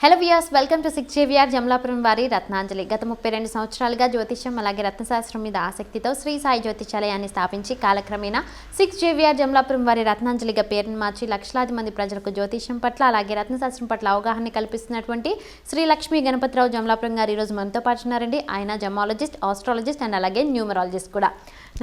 Hello వియాస్ welcome to six JVR Jamalapuram వారి రత్నాంజలి గత ముప్పై రెండు సంవత్సరాలుగా జ్యోతిష్యం అలాగే రత్నశాస్త్రం మీద ఆసక్తితో శ్రీ సాయి జ్యోతిషాలయాన్ని స్థాపించి కాలక్రమేణా సిక్స్ జేవిఆర్ జమలాపురం వారి రత్నాంజలిగా పేరును మార్చి లక్షలాది మంది ప్రజలకు జ్యోతిష్యం పట్ల అలాగే రత్నశాస్త్రం పట్ల అవగాహన కల్పిస్తున్నటువంటి శ్రీ లక్ష్మీ గణపతిరావు జమలాపురం గారు ఈరోజు మనతో పాటు ఉన్నారండి. ఆయన జమాలజిస్ట్ ఆస్ట్రాలజిస్ట్ అండ్ అలాగే న్యూమరాలజిస్ట్ కూడా.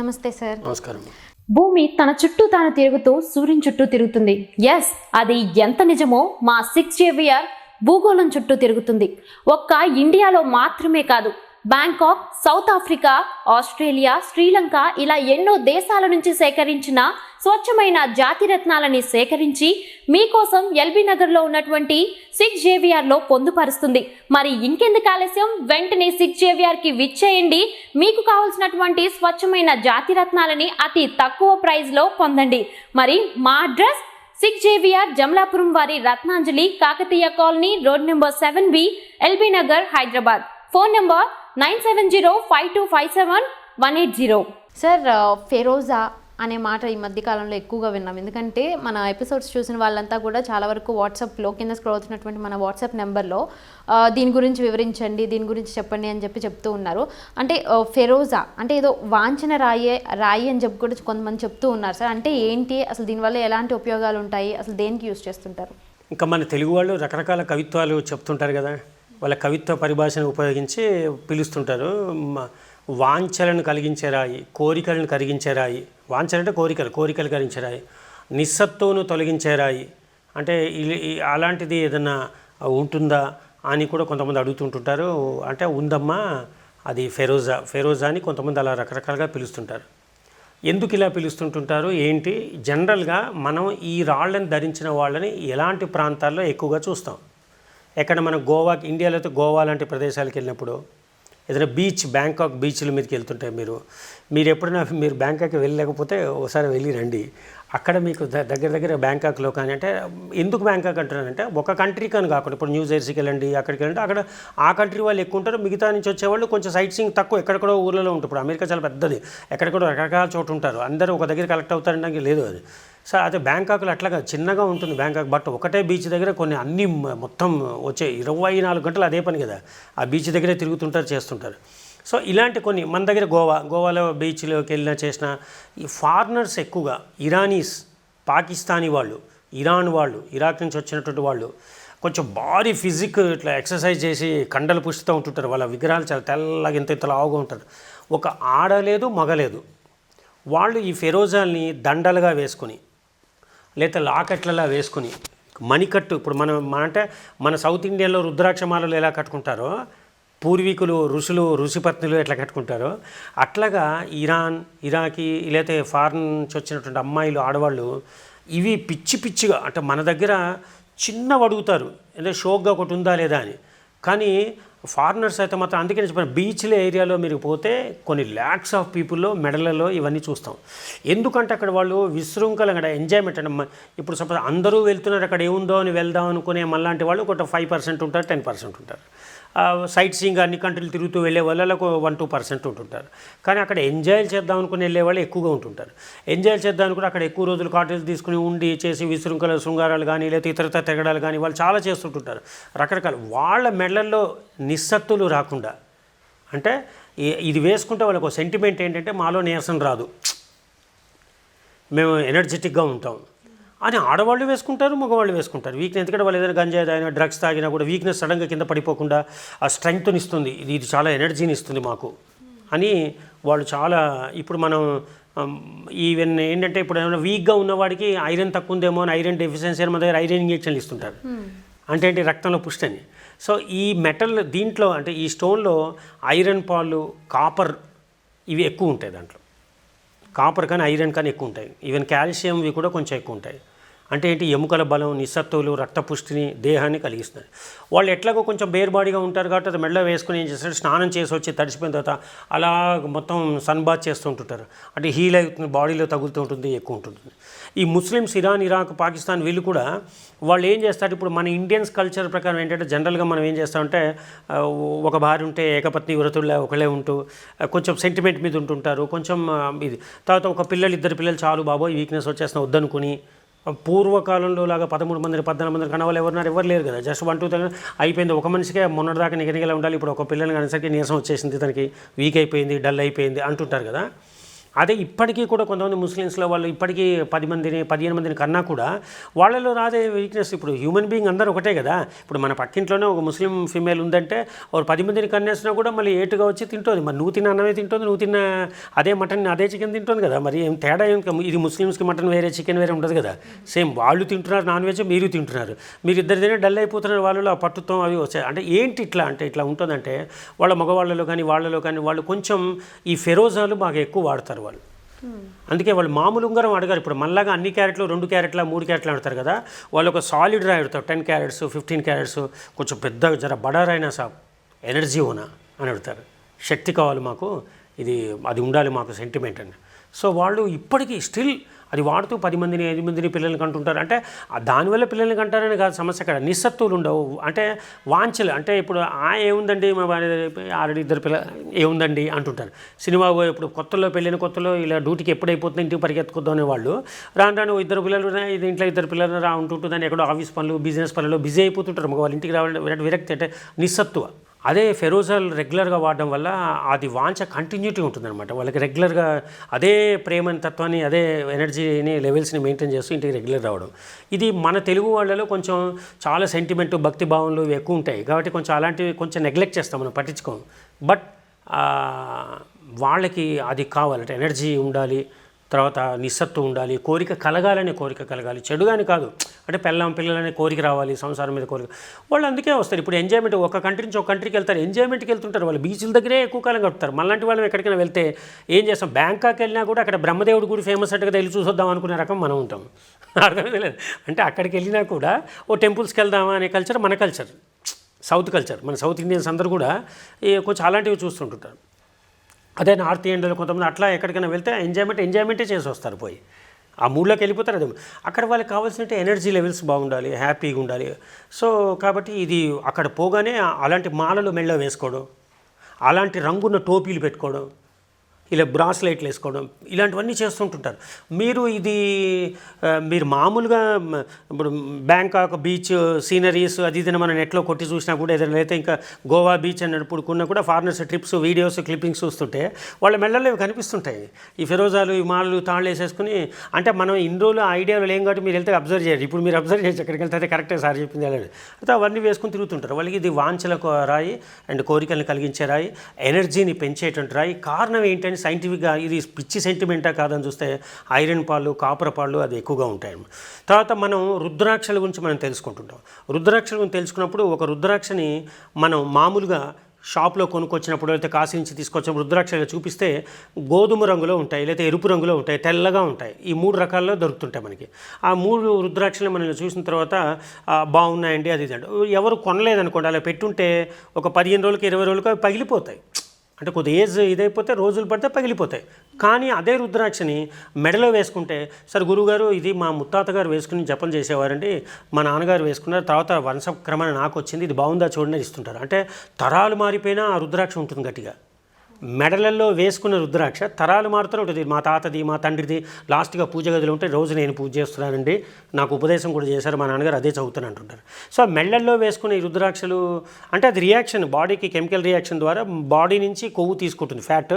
నమస్తే సార్. నమస్కారం. భూమి తన చుట్టూ తాను తిరుగుతూ సూర్యుని చుట్టూ తిరుగుతుంది. ఎస్ అది ఎంత నిజమో మా సిక్స్ జేవియర్ భూగోళం చుట్టూ తిరుగుతుంది. ఒక్క ఇండియాలో మాత్రమే కాదు Bangkok South Africa Australia Sri Lanka ఇలా ఎన్నో దేశాల నుంచి సేకరించిన స్వచ్ఛమైన జాతి రత్నాలని సేకరించి మీకోసం ఎల్బీ నగర్లో ఉన్నటువంటి సిక్స్ జేవిఆర్లో పొందుపరుస్తుంది. మరి ఇంకెందుకు ఆలస్యం? వెంటనే సిక్స్ జేవిఆర్కి విచ్చేయండి. మీకు కావాల్సినటువంటి స్వచ్ఛమైన జాతి రత్నాలని అతి తక్కువ ప్రైస్లో పొందండి. మరి మా అడ్రస్ సిక్ జేవిఆర్ జమలాపురం వారి Ratnanjali Kakatiya colony road number seven B LB Nagar Hyderabad. Phone number nine seven zero five two five seven one eight zero. Sir Feroza అనే మాట ఈ మధ్యకాలంలో ఎక్కువగా విన్నాం. ఎందుకంటే మన ఎపిసోడ్స్ చూసిన వాళ్ళంతా కూడా చాలా వరకు వాట్సాప్లో కింద స్క్రోల్ అవుతున్నటువంటి మన వాట్సాప్ నెంబర్లో దీని గురించి వివరించండి దీని గురించి చెప్పండి అని చెప్పి చెప్తూ ఉన్నారు. అంటే ఫెరోజా అంటే ఏదో వాంఛన రాయే రాయి అని చెప్పి కూడా కొంతమంది చెప్తూ ఉన్నారు సార్. అంటే ఏంటి? అసలు దీనివల్ల ఎలాంటి ఉపయోగాలు ఉంటాయి? అసలు దేనికి యూస్ చేస్తుంటారు? ఇంకా మన తెలుగు వాళ్ళు రకరకాల కవిత్వాలు చెప్తుంటారు కదా. వాళ్ళ కవిత్వ పరిభాషను ఉపయోగించి పిలుస్తుంటారు. వాంఛలను కలిగించే రాయి కోరికలను కలిగించే రాయి వాంఛన అంటే కోరికలు కోరికలు కలిగించే నిస్సత్తును నిస్సత్తువును తొలగించే రాయి. అంటే అలాంటిది ఏదన్నా ఉంటుందా అని కూడా కొంతమంది అడుగుతుంటుంటారు. అంటే ఉందమ్మా అది ఫెరోజా ఫెరోజా అని కొంతమంది అలా రకరకాలుగా పిలుస్తుంటారు. ఎందుకు ఇలా పిలుస్తుంటుంటారు? ఏంటి? జనరల్గా మనం ఈ రాళ్ళని ధరించిన వాళ్ళని ఎలాంటి ప్రాంతాల్లో ఎక్కువగా చూస్తాం? ఎక్కడ మనం గోవాకి ఇండియాలో అయితే గోవా లాంటి ప్రదేశాలకు వెళ్ళినప్పుడు ఏదైనా బీచ్ బ్యాంకాక్ బీచ్ల మీదకి వెళ్తుంటే మీరు మీరు ఎప్పుడైనా మీరు బ్యాంకాక్ వెళ్ళలేకపోతే ఒకసారి వెళ్ళి రండి. అక్కడ మీకు దగ్గర దగ్గర బ్యాంకాక్లో కానీ అంటే ఎందుకు బ్యాంకాక్ అంటున్నానంటే ఒక కంట్రీ కానీ కాకుండా ఇప్పుడు న్యూ జెర్సీకి వెళ్ళండి అక్కడికి వెళ్ళండి అక్కడ ఆ కంట్రీ వాళ్ళు ఎక్కువ ఉంటారు మిగతా నుంచి వచ్చేవాళ్ళు కొంచెం సైట్ సీయింగ్ తక్కువ ఎక్కడెక్కడో ఊర్లలో ఉంటారు. ఇప్పుడు అమెరికా చాలా పెద్దది ఎక్కడెక్కడో రకరకాల చోటు ఉంటారు. అందరూ ఒక దగ్గర కలెక్ట్ అవుతారంటే లేదు అది. సో అదే బ్యాంకాక్లో అట్లాగా చిన్నగా ఉంటుంది బ్యాంకాక్ బట్ ఒకటే బీచ్ దగ్గర కొన్ని అన్ని మొత్తం వచ్చే ఇరవై నాలుగు గంటలు అదే పని కదా. ఆ బీచ్ దగ్గరే తిరుగుతుంటారు చేస్తుంటారు. సో ఇలాంటి కొన్ని మన దగ్గర గోవా గోవాలో బీచ్లోకి వెళ్ళినా చేసిన ఈ ఫారినర్స్ ఎక్కువగా ఇరానీస్ పాకిస్తానీ వాళ్ళు ఇరాన్ వాళ్ళు ఇరాక్ నుంచి వచ్చినటువంటి వాళ్ళు కొంచెం భారీ ఫిజిక్ ఇట్లా ఎక్సర్సైజ్ చేసి కండలు పుష్టితో ఉంటుంటారు. వాళ్ళ విగ్రహాలు చాలా తెల్లగా ఇంత ఇంత లావుగా ఉంటారు. ఒక ఆడలేదు మగలేదు వాళ్ళు ఈ ఫెరోజాల్ని దండలుగా వేసుకొని లేకపోతే లాకెట్లలో వేసుకుని మణికట్టు ఇప్పుడు మనం మన అంటే మన సౌత్ ఇండియాలో రుద్రాక్షమాలలు ఎలా కట్టుకుంటారో పూర్వీకులు ఋషులు ఋషిపత్నులు ఎట్లా కట్టుకుంటారో అట్లాగా ఇరాన్ ఇరాకి లేకపోతే ఫారిన్ నుంచి వచ్చినటువంటి అమ్మాయిలు ఆడవాళ్ళు ఇవి పిచ్చి పిచ్చిగా అంటే మన దగ్గర చిన్నవి అడుగుతారు అంటే షోక్గా ఒకటి ఉందా లేదా అని. కానీ ఫారినర్స్ అయితే మాత్రం అందుకే చెప్పిన బీచ్ల ఏరియాలో మీరు పోతే కొన్ని ల్యాక్స్ ఆఫ్ పీపుల్లో మెడలలో ఇవన్నీ చూస్తాం. ఎందుకంటే అక్కడ వాళ్ళు విశృంఖలంగా అక్కడ ఎంజాయ్మెంట్ అంటే ఇప్పుడు సపోజ్ అందరూ వెళ్తున్నారు అక్కడ ఏముందో అని వెళ్దాం అనుకునే మళ్ళాంటి వాళ్ళు ఒక ఫైవ్ పర్సెంట్ ఉంటారు టెన్ పర్సెంట్ ఉంటారు. సైట్ సీయింగ్ అన్ని కంట్రీలు తిరుగుతూ వెళ్ళే వాళ్ళకు వన్ టూ పర్సెంట్ ఉంటుంటారు. కానీ అక్కడ ఎంజాయ్ చేద్దాం అనుకుని వెళ్ళే వాళ్ళు ఎక్కువగా ఉంటుంటారు. ఎంజాయ్ చేద్దాం అనుకుని అక్కడ ఎక్కువ రోజులు కాటేజ్ తీసుకుని ఉండి చేసి విశృంఖల శృంగారాలు కానీ లేకపోతే ఇతరత తెగడాలు కానీ వాళ్ళు చాలా చేస్తుంటుంటారు. రకరకాల వాళ్ళ మెడల్లో నిస్సత్తులు రాకుండా అంటే ఇది వేసుకుంటే వాళ్ళకు సెంటిమెంట్ ఏంటంటే మాలో నీరసం రాదు. మేము ఎనర్జెటిక్గా ఉంటాం. అని ఆడవాళ్ళు వేసుకుంటారు మగవాళ్ళు వేసుకుంటారు. వీక్నెస్ ఎందుకంటే వాళ్ళు ఏదైనా గంజాయి తాగినా డ్రగ్స్ తాగినా కూడా వీక్నెస్ సడన్గా కింద పడిపోకుండా ఆ స్ట్రెంగ్త్ని ఇస్తుంది ఇది ఇది చాలా ఎనర్జీని ఇస్తుంది మాకు. అని వాళ్ళు చాలా ఇప్పుడు మనం ఈవెన్ ఏంటంటే ఇప్పుడు ఏమైనా వీక్గా ఉన్నవాడికి ఐరన్ తక్కువ ఉందేమో అని ఐరన్ డెఫిషియన్సీ అని మన దగ్గర ఐరన్ ఇంజెక్షన్లు ఇస్తుంటారు. అంటే ఏంటి? రక్తంలో పుష్టి అని సో ఈ మెటల్ దీంట్లో అంటే ఈ స్టోన్లో ఐరన్ పాలు కాపర్ ఇవి ఎక్కువ ఉంటాయి దాంట్లో. కాపర్ కానీ ఐరన్ కానీ ఎక్కువ ఉంటాయి ఈవెన్ కాల్షియంవి కూడా కొంచెం ఎక్కువ ఉంటాయి అంటే ఏంటి? ఎముకల బలం నిస్సత్తువులు రక్తపుష్టిని దేహాన్ని కలిగిస్తుంది. వాళ్ళు ఎట్లాగో కొంచెం బేర్ బాడీగా ఉంటారు కాబట్టి అది మెడలో వేసుకుని ఏం చేస్తారు? స్నానం చేసి వచ్చి తడిసిపోయిన తర్వాత అలా మొత్తం సన్ బాత్ చేస్తూ ఉంటుంటారు. అంటే హీల్ అవుతుంది బాడీలో తగులుతూ ఉంటుంది ఎక్కువ ఉంటుంది ఈ ముస్లిమ్స్ ఇరాన్ ఇరాక్ పాకిస్తాన్ వీళ్ళు కూడా వాళ్ళు ఏం చేస్తారు? ఇప్పుడు మన ఇండియన్స్ కల్చర్ ప్రకారం ఏంటంటే జనరల్గా మనం ఏం చేస్తామంటే ఒక భార్య ఉంటే ఏకపత్ని వ్రతుల్లో ఒకళ్ళే ఉంటూ కొంచెం సెంటిమెంట్ మీద ఉంటుంటారు. కొంచెం ఇది. తర్వాత ఒక పిల్లలు ఇద్దరు పిల్లలు చాలు బాబోయ్ వీక్నెస్ వచ్చేసిన వద్దనుకుని పూర్వకాలంలో లాగా పదమూడు మంది పద్నాలుగు మంది కనవాళ్ళు ఎవరున్నారు ఎవరు లేరు కదా. జస్ట్ వన్ టూ అయిపోయింది. ఒక మనిషికే మొన్నటిదాకా నిగనిగలా ఉండాలి? ఇప్పుడు ఒక పిల్లల్ని అనేసరికి నీరసం వచ్చేసింది. తనకి వీక్ అయిపోయింది డల్ అయిపోయింది అంటుంటారు కదా. అదే ఇప్పటికీ కూడా కొంతమంది ముస్లిమ్స్లో వాళ్ళు ఇప్పటికీ పది మందిని పదిహేను మందిని కన్నా కూడా వాళ్ళలో రాదే వీక్నెస్ ఇప్పుడు హ్యూమన్ బీయింగ్ అందరూ ఒకటే కదా. ఇప్పుడు మన పక్కింట్లోనే ఒక ముస్లిం ఫీమేల్ ఉందంటే ఒక పది మందిని కన్నేసినా కూడా మళ్ళీ ఏటుగా వచ్చి తింటుంది. మరి నువ్వు తిన్న అన్నమే తింటుంది నువ్వు తిన్న అదే మటన్ అదే చికెన్ తింటుంది కదా. మరి ఏం తేడా ఏం ఇది ముస్లిమ్స్కి మటన్ వేరే చికెన్ వేరే ఉండదు కదా. సేమ్ వాళ్ళు తింటున్నారు నాన్ వెజ్ మీరు తింటున్నారు. మీరు ఇద్దరు తినే డల్ అయిపోతున్నారు వాళ్ళలో ఆ పట్టుతో అవి వచ్చాయి అంటే ఏంటి ఇట్లా? అంటే ఇట్లా ఉంటుందంటే వాళ్ళ మగవాళ్ళలో కానీ వాళ్ళలో కానీ వాళ్ళు కొంచెం ఈ ఫెరోజాలు బాగా ఎక్కువ వాడతారు. వాళ్ళు. అందుకే వాళ్ళు మామూలు ఉంగరం అడగారు. ఇప్పుడు మళ్ళాగా అన్ని క్యారెట్లు రెండు క్యారెట్ల మూడు క్యారెట్లు అడతారు కదా వాళ్ళు ఒక సాలిడ్ రాయి అడుగుతారు. టెన్ క్యారెట్స్ ఫిఫ్టీన్ క్యారెట్స్ కొంచెం పెద్ద జర బడారైనా సాబ్ ఎనర్జీ ఓనా అని అడుగుతారు. శక్తి కావాలి మాకు. ఇది అది ఉండాలి మాకు సెంటిమెంట్ అని. సో వాళ్ళు ఇప్పటికీ స్టిల్ అది వాడుతూ పది మందిని ఐదు మందిని పిల్లల్ని కంటుంటారు. అంటే ఆ దానివల్ల పిల్లల్ని కంటారని కాదు సమస్య అక్కడ నిస్సత్తువులు ఉండవు. అంటే వాంఛలు అంటే ఇప్పుడు ఆ ఏముందండి మా భార్య ఆల్రెడీ ఇద్దరు పిల్ల ఏముందండి అంటుంటారు. సినిమా ఇప్పుడు కొత్తలో పెళ్ళిన కొత్తలో ఇలా డ్యూటీకి ఎప్పుడు ఇంటికి పరిగెత్తుకుందాం అనే వాళ్ళు రాను రాను ఇద్దరు పిల్లలు ఇది ఇంట్లో ఇద్దరు పిల్లలు రా ఉంటుంటుందని ఎక్కడో ఆఫీస్ పనులు బిజినెస్ పనులు బిజీ అయిపోతుంటారు. మగవాళ్ళు ఇంటికి రావాలి విరక్తి- విరక్తి అంటే నిస్సత్తువ. అదే ఫెరోజాల్ రెగ్యులర్గా వాడడం వల్ల అది వాంచ కంటిన్యూటీ ఉంటుందన్నమాట. వాళ్ళకి రెగ్యులర్గా అదే ప్రేమ తత్వాన్ని అదే ఎనర్జీని లెవెల్స్ని మెయింటైన్ చేస్తూ ఇంటికి రెగ్యులర్ రావడం. ఇది మన తెలుగు వాళ్ళలో కొంచెం చాలా సెంటిమెంట్ భక్తి భావనలు ఎక్కువ ఉంటాయి. కాబట్టి కొంచెం అలాంటివి కొంచెం నెగ్లెక్ట్ చేస్తాం మనం పట్టించుకోం. బట్ వాళ్ళకి అది కావాలంటే ఎనర్జీ ఉండాలి. తర్వాత నిస్సత్తు ఉండాలి కోరిక కలగాలనే కోరిక కలగాలి. చెడుగాని కాదు. అంటే పిల్లం పిల్లలనే కోరిక రావాలి సంసారం మీద కోరిక. వాళ్ళు అందుకే వస్తారు. ఇప్పుడు ఎంజాయ్మెంట్ ఒక కంట్రీ నుంచి ఒక కంట్రీకి వెళ్తారు ఎంజాయ్మెంట్కి వెళ్తుంటారు. వాళ్ళు బీచ్ల దగ్గరే ఎక్కువ కాలం గడుపుతారు. మళ్ళంటి వాళ్ళం ఎక్కడికైనా వెళ్తే ఏం చేస్తాం? బ్యాంకాక్ వెళ్ళినా కూడా అక్కడ బ్రహ్మదేవుడు గుడి ఫేమస్ అంటే కదా వెళ్ళి చూసొద్దాం అనుకునే రకం మనం ఉంటాం. అర్థమైంది లేదు అంటే అక్కడికి వెళ్ళినా కూడా ఓ టెంపుల్స్కి వెళ్దామా అనే కల్చర్ మన కల్చర్ సౌత్ కల్చర్ మన సౌత్ ఇండియన్స్ అందరూ కూడా కొంచెం అలాంటివి చూస్తుంటుంటారు. అదే నార్త్ ఇండియాలో కొంతమంది అట్లా ఎక్కడికైనా వెళ్తే ఎంజాయ్మెంట్ ఎంజాయ్మెంటే చేసి వస్తారు పోయి. ఆ మూడ్లోకి వెళ్ళిపోతారు అదే. అక్కడ వాళ్ళకి కావాల్సిన ఎనర్జీ లెవెల్స్ బాగుండాలి హ్యాపీగా ఉండాలి. సో కాబట్టి ఇది అక్కడ పోగానే అలాంటి మాలలు మెళ్ళ వేసుకోవడం అలాంటి రంగున్న టోపీలు పెట్టుకోవడం ఇలా బ్రాస్లైట్లు వేసుకోవడం ఇలాంటివన్నీ చేస్తుంటుంటారు. మీరు ఇది మీరు మామూలుగా ఇప్పుడు బ్యాంకాక్ బీచ్ సీనరీస్ అది ఇది మనం నెట్లో కొట్టి చూసినా కూడా ఏదైనా అయితే ఇంకా గోవా బీచ్ అని నడుపుకున్నా కూడా ఫారినర్స్ ట్రిప్స్ వీడియోస్ క్లిప్పింగ్స్ చూస్తుంటే వాళ్ళ మెళ్ళల్లో ఇవి కనిపిస్తుంటాయి. ఈ ఫిరోజాలు ఈ మాలలు తాళ్ళు వేసేసుకుని అంటే మనం ఇన్ని రోజులు ఐడియాలు లేం కాబట్టి మీరు వెళ్తే అబ్జర్వ్ చేయరు. ఇప్పుడు మీరు అబ్జర్వ్ చేసి ఎక్కడికి వెళ్తే కరెక్టే సార్ చెప్పింది అలాగే అయితే అవన్నీ వేసుకుని తిరుగుతుంటారు. వాళ్ళకి ఇది వాంఛలకు రాయి అండ్ కోరికలను కలిగించే రాయి ఎనర్జీని పెంచేటువంటి రాయి. కారణం ఏంటంటే సైంటిఫిక్గా ఇది పిచ్చి సెంటిమెంటా కాదని చూస్తే ఐరన్ పాలు కాపర్ పాలు అది ఎక్కువగా ఉంటాయి. తర్వాత మనం రుద్రాక్షల గురించి మనం తెలుసుకుంటుంటాం. రుద్రాక్షల గురించి తెలుసుకున్నప్పుడు ఒక రుద్రాక్షని మనం మామూలుగా షాప్లో కొనుక్కొచ్చినప్పుడు లేకపోతే కాశీ నుంచి తీసుకొచ్చిన రుద్రాక్షలు చూపిస్తే గోధుమ రంగులో ఉంటాయి లేకపోతే ఎరుపు రంగులో ఉంటాయి తెల్లగా ఉంటాయి. ఈ మూడు రకాల్లో దొరుకుతుంటాయి మనకి. ఆ మూడు రుద్రాక్షలు మనం చూసిన తర్వాత బాగున్నాయండి అది ఇది ఎవరు కొనలేదనుకోండి అలా పెట్టుంటే ఒక పదిహేను రోజులకి ఇరవై రోజులకు అవి పగిలిపోతాయి. అంటే కొద్ది ఏజ్ ఇదైపోతే రోజులు పడితే పగిలిపోతాయి. కానీ అదే రుద్రాక్షని మెడలో వేసుకుంటే సరే గురువుగారు ఇది మా ముత్తాత గారు వేసుకుని జపం చేసేవారండి. మా నాన్నగారు వేసుకున్నారు. తర్వాత వంశక్రమణ నాకు వచ్చింది ఇది బాగుందా? చూడండి ఇస్తుంటారు. అంటే తరాలు మారిపోయినా ఆ రుద్రాక్ష ఉంటుంది గట్టిగా. మెడలల్లో వేసుకున్న రుద్రాక్ష తరాలు మారుతూనే ఉంటుంది. మా తాతది మా తండ్రిది లాస్ట్గా పూజ గదిలో ఉంటే రోజు నేను పూజ చేస్తున్నానండి. నాకు ఉపదేశం కూడా చేశారు. మా నాన్నగారు అదే చదువుతాను అంటుంటారు. సో ఆ వేసుకునే ఈ రుద్రాక్షలు అంటే అది రియాక్షన్ బాడీకి కెమికల్ రియాక్షన్ ద్వారా బాడీ నుంచి కొవ్వు తీసుకుంటుంది ఫ్యాట్.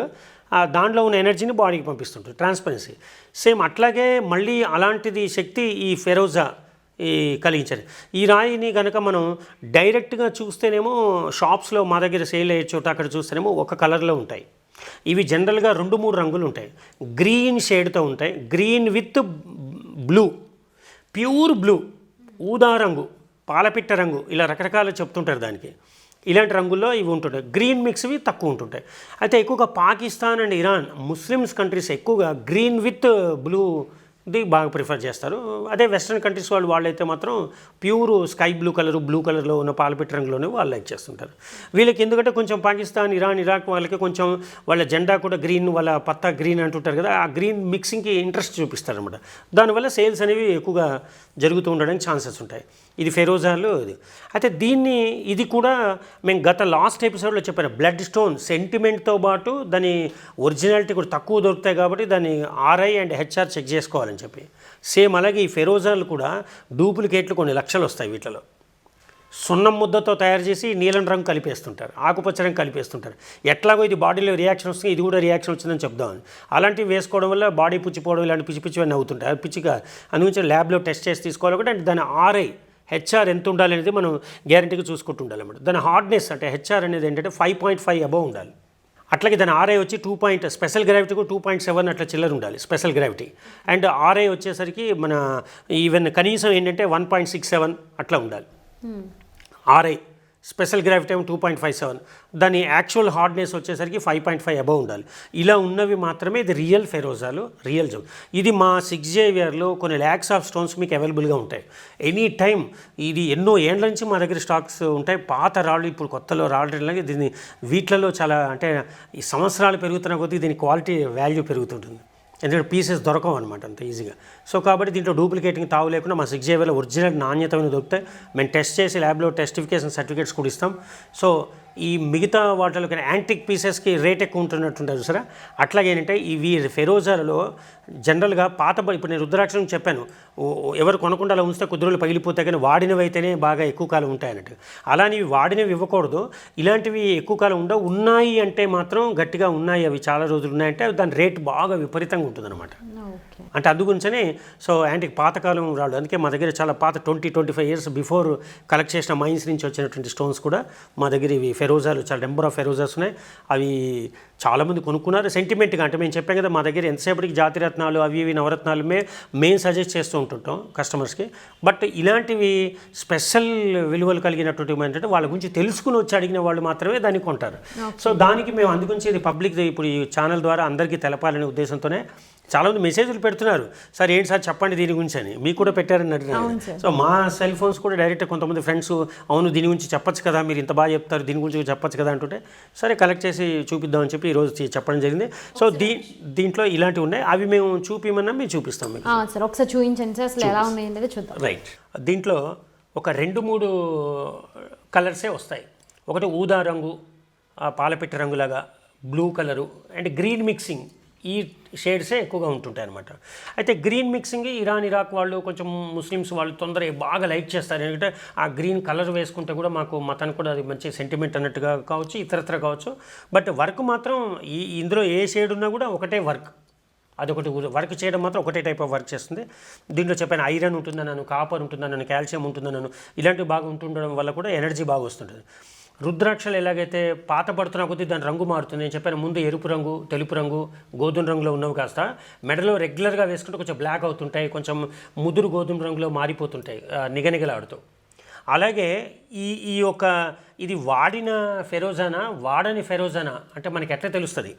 దాంట్లో ఉన్న ఎనర్జీని బాడీకి పంపిస్తుంటుంది ట్రాన్స్పరెన్సీ. సేమ్ అట్లాగే మళ్ళీ అలాంటిది శక్తి ఈ ఫెరోజా ఈ కలిగించారు ఈ రాయిని కనుక మనం డైరెక్ట్గా చూస్తేనేమో షాప్స్లో మా దగ్గర సేల్ అయ్యే చోట అక్కడ చూస్తేనేమో ఒక కలర్లో ఉంటాయి. ఇవి జనరల్గా రెండు మూడు రంగులు ఉంటాయి. గ్రీన్ షేడ్తో ఉంటాయి. Green with blue pure blue ఊదా రంగు పాలపిట్ట రంగు ఇలా రకరకాలు చెప్తుంటారు దానికి. ఇలాంటి రంగుల్లో ఇవి ఉంటుంటాయి. గ్రీన్ మిక్స్వి తక్కువ ఉంటుంటాయి. అయితే ఎక్కువగా Pakistan and Iran Muslims countries ఎక్కువగా గ్రీన్ విత్ బ్లూ ది బాగా ప్రిఫర్ చేస్తారు. అదే వెస్ట్రన్ కంట్రీస్ వాళ్ళు వాళ్ళైతే మాత్రం pure sky blue colour blue కలర్లో ఉన్న పాలపిట్ రంగులోనే వాళ్ళు లైక్ చేస్తుంటారు. వీళ్ళకి ఎందుకంటే కొంచెం పాకిస్తాన్ ఇరాన్ ఇరాక్ వాళ్ళకి కొంచెం వాళ్ళ జెండా కూడా గ్రీన్ వాళ్ళ పత్తా గ్రీన్ అంటుంటారు కదా ఆ గ్రీన్ మిక్సింగ్కి ఇంట్రెస్ట్ చూపిస్తారు అనమాట దానివల్ల సేల్స్ అనేవి ఎక్కువగా జరుగుతూ ఉండడానికి ఛాన్సెస్ ఉంటాయి. ఇది ఫెరోజాలు ఇది. అయితే దీన్ని ఇది కూడా మేము గత లాస్ట్ ఎపిసోడ్లో చెప్పాను బ్లడ్ స్టోన్ సెంటిమెంట్తో పాటు దాని ఒరిజినాలిటీ కూడా తక్కువ దొరుకుతాయి కాబట్టి దాన్ని ఆర్ఐ అండ్ హెచ్ఆర్ చెక్ చేసుకోవాలని చెప్పి. సేమ్ అలాగే ఈ ఫెరోజాలు కూడా డూప్లికేట్లు కొన్ని లక్షలు వస్తాయి వీటిలో. సున్నం ముద్దతో తయారు చేసి నీలం రంగు కలిపేస్తుంటారు ఆకుపచ్చ రంగు కలిపేస్తుంటారు. ఎట్లాగో ఇది బాడీలో రియాక్షన్ వస్తుంది ఇది కూడా రియాక్షన్ వచ్చిందని చెప్దామని అలాంటివి వేసుకోవడం వల్ల బాడీ పుచ్చిపోవడం ఇలాంటి పిచ్చి పిచ్చివన్నీ అవుతుంటాయి. అది పిచ్చిగా అందుగురించి ల్యాబ్లో టెస్ట్ చేసి తీసుకోవాలి కూడా అంటే దాని ఆర్ఐ హెచ్ఆర్ ఎంత ఉండాలి అనేది మనం గ్యారంటీగా చూసుకుంటూ దాని హార్డ్నెస్ అంటే హెచ్ఆర్ అనేది ఏంటంటే ఫైవ్ పాయింట్ ఫైవ్ అబవ్ ఉండాలి. అట్లాగే దాని ఆర్ఐ వచ్చి టూ పాయింట్ స్పెషల్ గ్రావిటీ కూడా టూ పాయింట్ సెవెన్ అట్లా చిల్లర ఉండాలి స్పెషల్ గ్రావిటీ అండ్ ఆర్ఐ వచ్చేసరికి మన ఈవెన్ కనీసం ఏంటంటే వన్ పాయింట్ సిక్స్ సెవెన్ అట్లా ఉండాలి. ఆర్ఐ స్పెషల్ గ్రావిటీ ఏమో టూ పాయింట్ ఫైవ్ సెవెన్. దాని యాక్చువల్ హార్డ్నెస్ వచ్చేసరికి ఫైవ్ పాయింట్ ఫైవ్ అబవ్ ఉండాలి. ఇలా ఉన్నవి మాత్రమే ఇది రియల్ ఫెరోజాలు రియల్ జోన్ ఇది మా సిక్స్ జేవియర్లో కొన్ని ల్యాక్స్ ఆఫ్ స్టోన్స్ మీకు అవైలబుల్గా ఉంటాయి. ఎనీ టైం ఇది ఎన్నో ఏండ్ల నుంచి మా దగ్గర స్టాక్స్ ఉంటాయి. పాత రాళ్ళు ఇప్పుడు కొత్తలో రాళ్ళు దీన్ని వీటిలలో చాలా అంటే ఈ సంవత్సరాలు పెరుగుతున్న కొద్దీ దీని క్వాలిటీ వాల్యూ పెరుగుతుంటుంది. ఎందుకంటే పీసెస్ దొరకవు అనమాట అంత ఈజీగా సో కాబట్టి దీంట్లో డూప్లికేటింగ్ తావు లేకుండా మా సిక్స్ జేవేలో ఒరిజినల్ నాణ్యతమైన దొరుకుతాయి. మేము టెస్ట్ చేసి ల్యాబ్లో టెస్టిఫికేషన్ సర్టిఫికేట్స్ కూడా ఇస్తాం. సో ఈ మిగతా వాటిలో కానీ యాంటిక్ పీసెస్కి రేట్ ఎక్కువ ఉంటున్నట్టుంటుంది సరే. అట్లాగే ఏంటంటే ఇవి ఫెరోజాలలో జనరల్గా పాత ఇప్పుడు నేను రుద్రాక్షరం చెప్పాను. ఎవరు కొనకుండా అలా ఉంచితే కొద్ది రోజులు పగిలిపోతాయి కానీ వాడినవి అయితేనే బాగా ఎక్కువ కాలం ఉంటాయి అన్నట్టు అలానే ఇవి వాడినవి ఇవ్వకూడదు. ఇలాంటివి ఎక్కువ కాలం ఉండవు ఉన్నాయి అంటే మాత్రం గట్టిగా ఉన్నాయి అవి చాలా రోజులు ఉన్నాయంటే దాని రేట్ బాగా విపరీతంగా ఉంటుందన్నమాట. అంటే అందుగురించనే సో యాంటిక్ పాతకాలం రాళ్ళు. అందుకే మా దగ్గర చాలా పాత twenty twenty five years before collect చేసిన మైన్స్ నుంచి వచ్చినటువంటి స్టోన్స్ కూడా మా దగ్గర ఇవి ఫెరోజాలు చాలా నెంబర్ ఆఫ్ ఫెరోజాస్ ఉన్నాయి. అవి చాలామంది కొనుక్కున్నారు. సెంటిమెంట్గా అంటే మేము చెప్పాం కదా మా దగ్గర ఎంతసేపటికి జాతిరత్నాలు అవి ఇవి నవరత్నాలు మే మేము సజెస్ట్ చేస్తూ ఉంటుంటాం కస్టమర్స్కి బట్ ఇలాంటివి స్పెషల్ విలువలు కలిగినటువంటి ఏంటంటే వాళ్ళ గురించి తెలుసుకుని వచ్చి అడిగిన వాళ్ళు మాత్రమే దాన్ని కొంటారు. సో దానికి మేము అందుగురించి ఇది పబ్లిక్ ఇప్పుడు ఈ ఛానల్ ద్వారా అందరికీ తెలపాలనే ఉద్దేశంతోనే చాలామంది మెసేజ్లు పెడుతున్నారు. సార్ ఏంటి సార్ చెప్పండి దీని గురించి అని. మీకు కూడా పెట్టారని అడిగినారు సో మా సెల్ ఫోన్స్ కూడా డైరెక్ట్ కొంతమంది ఫ్రెండ్స్ అవును దీని గురించి చెప్పొచ్చు కదా మీరు ఇంత బాగా చెప్తారు దీని గురించి చెప్పొచ్చు కదా అంటుంటే సరే కలెక్ట్ చేసి చూపిద్దామని చెప్పి ఈరోజు చెప్పడం జరిగింది. సో దీ దీంట్లో ఇలాంటివి ఉన్నాయి. అవి మేము చూపిమన్నా మేము చూపిస్తాం మీకు. సార్ ఒకసారి చూపించండి సార్ అసలు ఎలా ఉన్నాయి చూద్దాం. రైట్ దీంట్లో ఒక రెండు మూడు కలర్సే వస్తాయి. ఒకటి ఊదా రంగు పాలపిట్ట రంగులాగా blue colour and green mixing ఈ షేడ్సే ఎక్కువగా ఉంటుంటాయి అనమాట అయితే గ్రీన్ మిక్సింగ్ ఇరాన్ ఇరాక్ వాళ్ళు కొంచెం ముస్లిమ్స్ వాళ్ళు తొందరగా బాగా లైక్ చేస్తారు. ఎందుకంటే ఆ గ్రీన్ కలర్ వేసుకుంటే కూడా మాకు మతానికి కూడా అది మంచి సెంటిమెంట్ అన్నట్టుగా కావచ్చు ఇతరత్ర కావచ్చు. బట్ వర్క్ మాత్రం ఈ ఇందులో ఏ షేడ్ ఉన్నా కూడా ఒకటే వర్క్. అదొకటి వర్క్ చేయడం మాత్రం ఒకటే టైప్ ఆఫ్ వర్క్ చేస్తుంది. దీంట్లో చెప్పాను ఐరన్ ఉంటుందన్నాను కాపర్ ఉంటుందన్నాను కాల్షియం ఉంటుందన్నాను ఇలాంటివి బాగా ఉంటుండడం వల్ల కూడా ఎనర్జీ బాగా వస్తుంటుంది. రుద్రాక్షలు ఎలాగైతే పాత పడుతున్న కొద్దీ దాని రంగు మారుతుంది. నేను చెప్పాను ముందు ఎరుపు రంగు తెలుపు రంగు గోధుమ రంగులో ఉన్నవి కాస్త. మెడలో రెగ్యులర్గా వేసుకుంటే కొంచెం బ్లాక్ అవుతుంటాయి కొంచెం ముదురు గోధుమ రంగులో మారిపోతుంటాయి నిగనిగలాడుతూ. అలాగే ఈ ఈ యొక్క ఇది వాడిన ఫెరోజానా వాడని ఫెరోజానా అంటే మనకి ఎట్లా తెలుస్తుంది?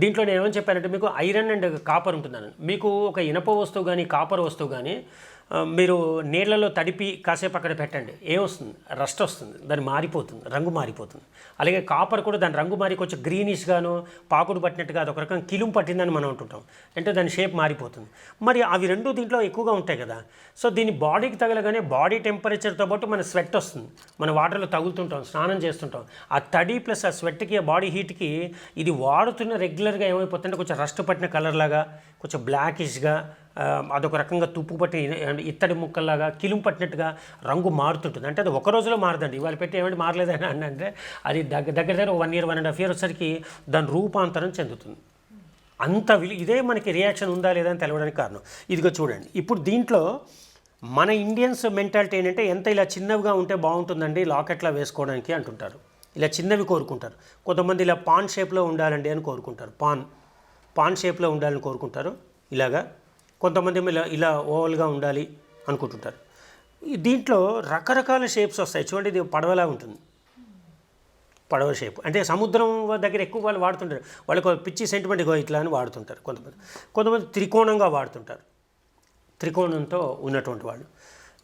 దీంట్లో నేను ఏమని చెప్పానంటే మీకు ఐరన్ అండ్ కాపర్ ఉంటుందని మీకు ఒక ఇనప వస్తువు కానీ కాపర్ వస్తువు కానీ మీరు నీళ్ళలో తడిపి కాసేపు అక్కడ పెట్టండి. ఏమొస్తుంది? రస్ట్ వస్తుంది. దాన్ని మారిపోతుంది. రంగు మారిపోతుంది. అలాగే కాపర్ కూడా దాని రంగు మారి కొంచెం గ్రీనిష్ గాను పాకుడు పట్టినట్టుగా అది ఒక రకం కిలుం పట్టిందని మనం అంటుంటాం. అంటే దాని షేప్ మారిపోతుంది. మరి అవి రెండు దీంట్లో ఎక్కువగా ఉంటాయి కదా. సో దీని బాడీకి తగలగానే బాడీ టెంపరేచర్తో పాటు మన స్వెట్ వస్తుంది. మన వాటర్లో తగులుతుంటాం స్నానం చేస్తుంటాం. ఆ తడి ప్లస్ ఆ స్వెట్కి ఆ బాడీ హీట్కి ఇది వాడుతున్న రెగ్యులర్గా ఏమైపోతుందంటే కొంచెం రస్ట్ పట్టిన కలర్ లాగా కొంచెం బ్లాకిష్గా అదొక రకంగా తుప్పు పట్టి ఇత్తడి ముక్కల్లాగా కిలుం పట్టినట్టుగా రంగు మారుతుంటుంది. అంటే అది ఒక రోజులో మారదండి. ఇవాళ పెట్టి ఏమంటే మారలేదని అంటే అది దగ్గర దగ్గర దగ్గర one year one and half year వచ్చేసరికి దాని రూపాంతరం చెందుతుంది. అంత విలు ఇదే మనకి రియాక్షన్ ఉందా లేదా అని తెలవడానికి కారణం. ఇదిగో చూడండి. ఇప్పుడు దీంట్లో మన ఇండియన్స్ మెంటాలిటీ ఏంటంటే ఎంత ఇలా చిన్నవిగా ఉంటే బాగుంటుందండి లాకెట్లా వేసుకోవడానికి అంటుంటారు. ఇలా చిన్నవి కోరుకుంటారు. కొంతమంది ఇలా పాన్ షేప్లో ఉండాలండి అని కోరుకుంటారు. పాన్ పాన్ షేప్లో ఉండాలని కోరుకుంటారు. ఇలాగా కొంతమంది ఇలా ఇలా ఓవల్గా ఉండాలి అనుకుంటుంటారు. దీంట్లో రకరకాల షేప్స్ వస్తాయి. చూడండి ఇది పడవలా ఉంటుంది. పడవ షేప్ అంటే సముద్రం దగ్గర ఎక్కువ వాళ్ళు వాడుతుంటారు. వాళ్ళకి పిచ్చి సెంటిమెంట్ ఇట్లా అని వాడుతుంటారు కొంతమంది. కొంతమంది త్రికోణంగా వాడుతుంటారు. త్రికోణంతో ఉన్నటువంటి వాళ్ళు.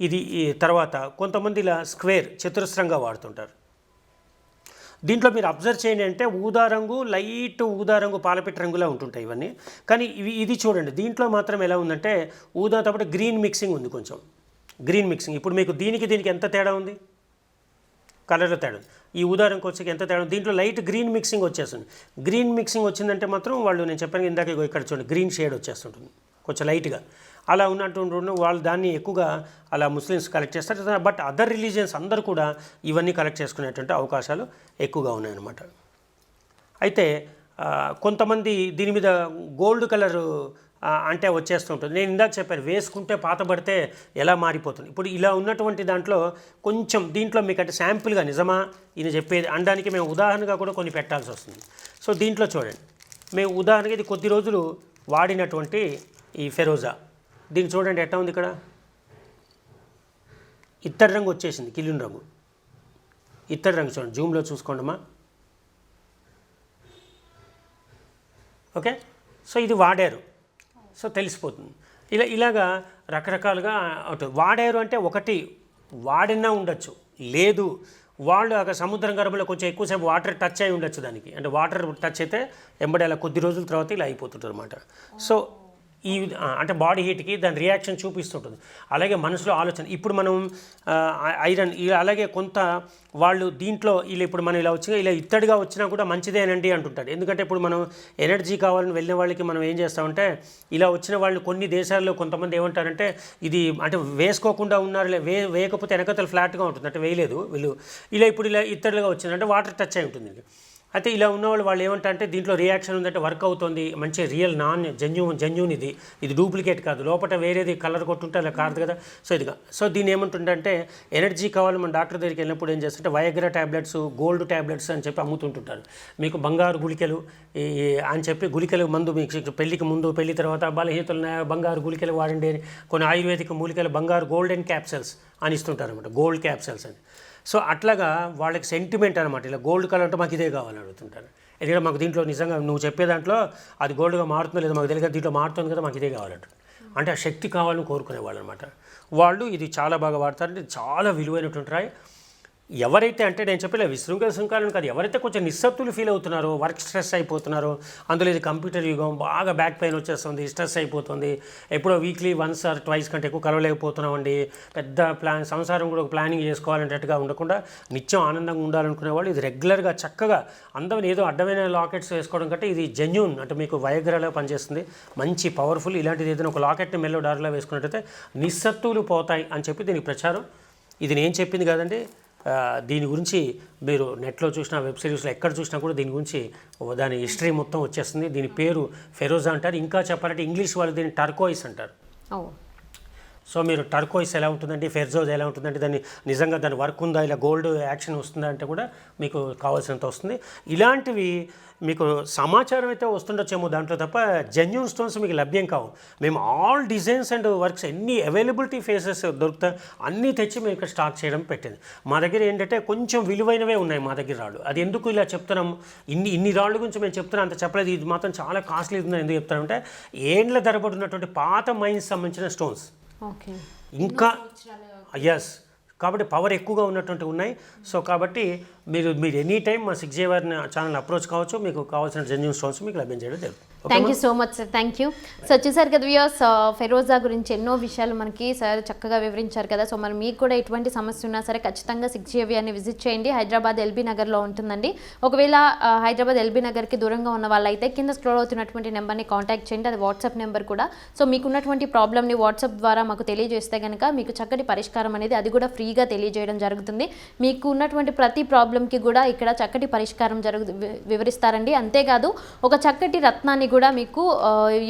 ఇది ఈ తర్వాత కొంతమంది ఇలా స్క్వేర్ చతురస్రంగా వాడుతుంటారు. దీంట్లో మీరు అబ్జర్వ్ చేయండి అంటే ఊదా రంగు లైట్ ఊదా రంగు పాలపిట్ట రంగులా ఉంటుంటాయి ఇవన్నీ. కానీ ఇవి ఇది చూడండి దీంట్లో మాత్రం ఎలా ఉందంటే ఊదాతో పాటు గ్రీన్ మిక్సింగ్ ఉంది కొంచెం. Green mixing. ఇప్పుడు మీకు దీనికి దీనికి ఎంత తేడా ఉంది? కలర్లో తేడా ఉంది. ఈ ఉదాహరణకు వచ్చి ఎంత తేడా ఉంది? దీంట్లో లైట్ గ్రీన్ మిక్సింగ్ వచ్చేస్తుంది. గ్రీన్ మిక్సింగ్ వచ్చిందంటే మాత్రం వాళ్ళు నేను చెప్పాను ఇందాక ఇక్కడ చూడండి గ్రీన్ షేడ్ వచ్చేస్తుంటుంది కొంచెం లైట్గా. అలా ఉన్నటువంటి వాళ్ళు దాన్ని ఎక్కువగా అలా ముస్లిమ్స్ కలెక్ట్ చేస్తారు. బట్ అదర్ రిలీజియన్స్ అందరూ కూడా ఇవన్నీ కలెక్ట్ చేసుకునేటువంటి అవకాశాలు ఎక్కువగా ఉన్నాయన్నమాట. అయితే కొంతమంది దీని మీద గోల్డ్ కలర్ అంటే వచ్చేస్తుంటుంది నేను ఇందాక చెప్పాను వేసుకుంటే పాతబడితే ఎలా మారిపోతుంది? ఇప్పుడు ఇలా ఉన్నటువంటి దాంట్లో కొంచెం దీంట్లో మీకు అంటే శాంపుల్గా నిజమా? ఈయన చెప్పేది అనడానికి మేము ఉదాహరణగా కూడా కొన్ని పెట్టాల్సి వస్తుంది. సో దీంట్లో చూడండి. మేము ఉదాహరణకి ఇది కొద్ది రోజులు వాడినటువంటి ఈ ఫెరోజా. దీన్ని చూడండి ఎట్లా ఉంది ఇక్కడ? ఇత్తడి రంగు వచ్చేసింది కిలిన్ రంగు. ఇత్తడి రంగు చూడండి జూమ్లో చూసుకోండమ్మా. ఓకే? సో ఇది వాడారు. సో తెలిసిపోతుంది. ఇలా ఇలాగా రకరకాలుగా వాడారు అంటే ఒకటి వాడినా ఉండొచ్చు లేదు వాళ్ళు అక్కడ సముద్రం గర్భంలో కొంచెం ఎక్కువసేపు వాటర్ టచ్ అయి ఉండొచ్చు దానికి. అంటే వాటర్ టచ్ అయితే ఎంబడి అలా కొద్ది రోజుల తర్వాత ఇలా అయిపోతుంటుంది అనమాట సో ఈ అంటే బాడీ హీట్కి దాని రియాక్షన్ చూపిస్తుంటుంది. అలాగే మనసులో ఆలోచన. ఇప్పుడు మనం ఐరన్ ఇలా అలాగే కొంత వాళ్ళు దీంట్లో ఇలా ఇప్పుడు మనం ఇలా వచ్చినా ఇలా ఇత్తడిగా వచ్చినా కూడా మంచిదేనండి అంటుంటారు. ఎందుకంటే ఇప్పుడు మనం ఎనర్జీ కావాలని వెళ్ళిన వాళ్ళకి మనం ఏం చేస్తామంటే ఇలా వచ్చిన వాళ్ళు కొన్ని దేశాల్లో కొంతమంది ఏమంటారంటే ఇది అంటే వేసుకోకుండా ఉన్నారు లే- వే వేయకపోతే వెనకతలు ఫ్లాట్గా ఉంటుంది. అంటే వేయలేదు వీళ్ళు. ఇలా ఇప్పుడు ఇలా ఇత్తడిగా వచ్చిందంటే వాటర్ టచ్ అయి ఉంటుంది అయితే ఇలా ఉన్నవాళ్ళు వాళ్ళు ఏమంటారంటే దీంట్లో రియాక్షన్ ఉందంటే వర్క్ అవుతుంది మంచి రియల్ నాన్ జెన్యున్ జెన్యున్ ఇది. ఇది డూప్లికేట్ కాదు. లోపల వేరేది కలర్ కొట్టుంటే అలా కాదు కదా. సో ఇదిగా సో దీని ఏమంటుంటే ఎనర్జీ కావాలి మన డాక్టర్ దగ్గరికి వెళ్ళినప్పుడు ఏం చేస్తుంటే వయగ్రా ట్యాబ్లెట్స్ గోల్డ్ ట్యాబ్లెట్స్ అని చెప్పి అమ్ముతుంటుంటారు. మీకు బంగారు గుళికలు అని చెప్పి గుళికలు మందు మీకు పెళ్ళికి ముందు పెళ్ళి తర్వాత బలహీతలు బంగారు గుళికలు వాడండి కొన్ని ఆయుర్వేదిక మూలికలు బంగారు గోల్డెన్ క్యాప్సల్స్ అని ఇస్తుంటారు అనమాట గోల్డ్ క్యాప్సల్స్ అని. సో అట్లాగా వాళ్ళకి సెంటిమెంట్ అనమాట ఇలా గోల్డ్ కలర్ అంటే మాకు ఇదే కావాలని అడుగుతుంటారు. ఎందుకంటే మాకు దీంట్లో నిజంగా నువ్వు చెప్పే దాంట్లో అది గోల్డ్గా మారుతుందో లేదో మాకు తెలియదు దీంట్లో మారుతుంది కదా మాకు ఇదే కావాలంట అంటే ఆ శక్తి కావాలని కోరుకునేవాళ్ళు అనమాట వాళ్ళు ఇది చాలా బాగా వాడతారు. చాలా విలువైనటువంటి రాయి. ఎవరైతే అంటే నేను చెప్పలే విశృంఖల శృంఖాలను కాదు. ఎవరైతే కొంచెం నిస్సత్తులు ఫీల్ అవుతున్నారో వర్క్ స్ట్రెస్ అయిపోతున్నారో అందులో ఇది కంప్యూటర్ యుగం బాగా బ్యాక్ పెయిన్ వచ్చేస్తుంది స్ట్రెస్ అయిపోతుంది. ఎప్పుడో వీక్లీ వన్స్ ఆర్ ట్వైస్ కంటే ఎక్కువ కలవలేకపోతున్నామండి. పెద్ద ప్లాన్ సంసారం కూడా ఒక ప్లానింగ్ చేసుకోవాలంటట్టుగా ఉండకుండా నిత్యం ఆనందంగా ఉండాలనుకునే వాళ్ళు ఇది రెగ్యులర్గా చక్కగా అందమైన ఏదో అడ్డమైన లాకెట్స్ వేసుకోవడం కంటే ఇది జెన్యున్ అంటే మీకు వయగ్రలో పనిచేస్తుంది. మంచి పవర్ఫుల్ ఇలాంటిది ఏదైనా ఒక లాకెట్ని మెల్లో డార్లో వేసుకున్నట్టయితే నిస్సత్తులు పోతాయి అని చెప్పి దీనికి ప్రచారం. ఇది నేను చెప్పింది కాదండి. దీని గురించి మీరు నెట్లో చూసినా వెబ్ సిరీస్లో ఎక్కడ చూసినా కూడా దీని గురించి దాని హిస్టరీ మొత్తం వచ్చేస్తుంది. దీని పేరు ఫెరోజా అంటారు. ఇంకా చెప్పాలంటే ఇంగ్లీష్ వాళ్ళు దీన్ని టర్కోయిస్ అంటారు. సో మీరు టర్కోయిస్ ఎలా ఉంటుందండి? ఫెర్జోజ్ ఎలా ఉంటుందంటే దాన్ని నిజంగా దాని వర్క్ ఉందా? ఇలా గోల్డ్ యాక్షన్ వస్తుందా అంటే కూడా మీకు కావాల్సినంత వస్తుంది. ఇలాంటివి మీకు సమాచారం అయితే వస్తుండొచ్చేమో దాంట్లో తప్ప జెన్యున్ స్టోన్స్ మీకు లభ్యం కావు. మేము ఆల్ డిజైన్స్ అండ్ వర్క్స్ ఎన్ని అవైలబిలిటీ ఫేసెస్ దొరుకుతాయి అన్నీ తెచ్చి మేము ఇక్కడ స్టాక్ చేయడం పెట్టింది. మా దగ్గర ఏంటంటే కొంచెం విలువైనవే ఉన్నాయి మా దగ్గర రాళ్ళు. అది ఎందుకు ఇలా చెప్తున్నాం? ఇన్ని ఇన్ని రాళ్ళ గురించి మేము చెప్తున్నాం అంత చెప్పలేదు. ఇది మాత్రం చాలా కాస్ట్లీ ఉందని ఎందుకు చెప్తానంటే ఏండ్ల ధరబడి ఉన్నటువంటి పాత మైన్స్ సంబంధించిన స్టోన్స్ ఓకే. ఇంకా ఎస్ కాబట్టి పవర్ ఎక్కువగా ఉన్నటువంటి ఉన్నాయి. సో కాబట్టి మీరు మీరు ఎనీ టైం మా సిక్స్ జే వారిని ఛానల్ అప్రోచ్ కావచ్చు మీకు కావాల్సిన జెన్యున్ స్టోన్స్ మీకు లభించడం జరుగుతుంది. Thank you so much sir thank you so చూసారు కదా వ్యూస్ ఫెరోజా గురించి ఎన్నో విషయాలు మనకి సార్ చక్కగా వివరించారు కదా. సో మరి మీకు కూడా ఎటువంటి సమస్య ఉన్నా సరే ఖచ్చితంగా సిక్స్ అని విజిట్ చేయండి. హైదరాబాద్ ఎల్బీ నగర్లో ఉంటుందండి. ఒకవేళ హైదరాబాద్ ఎల్బీ నగర్కి దూరంగా ఉన్న వాళ్ళైతే కింద స్క్రోల్ అవుతున్నటువంటి నెంబర్ని కాంటాక్ట్ చేయండి. అది వాట్సాప్ నెంబర్ కూడా. సో మీకున్నటువంటి ప్రాబ్లమ్ని వాట్సాప్ ద్వారా మాకు తెలియజేస్తే కనుక మీకు చక్కటి పరిష్కారం అనేది అది కూడా ఫ్రీగా తెలియజేయడం జరుగుతుంది. మీకు ఉన్నటువంటి ప్రతి ప్రాబ్లంకి కూడా ఇక్కడ చక్కటి పరిష్కారం జరుగు వివరిస్తారండి. అంతేకాదు ఒక చక్కటి రత్నాన్ని కూడా మీకు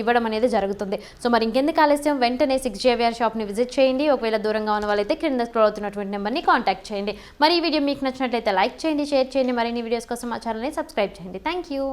ఇవ్వడం అనేది జరుగుతుంది. సో మరి ఇంకెందుకు ఆలస్యం? వెంటనే సిక్స్ జేవిఆర్ షాప్ని విజిట్ చేయండి. ఒకవేళ దూరంగా ఉన్న వాళ్ళైతే క్రింద స్క్రోల్ అవుతున్నటువంటి నెంబర్ని కాంటాక్ట్ చేయండి. మరి ఈ వీడియో మీకు నచ్చినట్లయితే లైక్ చేయండి షేర్ చేయండి. మరిన్ని వీడియోస్ కోసం మా ఛానల్ని సబ్స్క్రైబ్ చేయండి. Thank you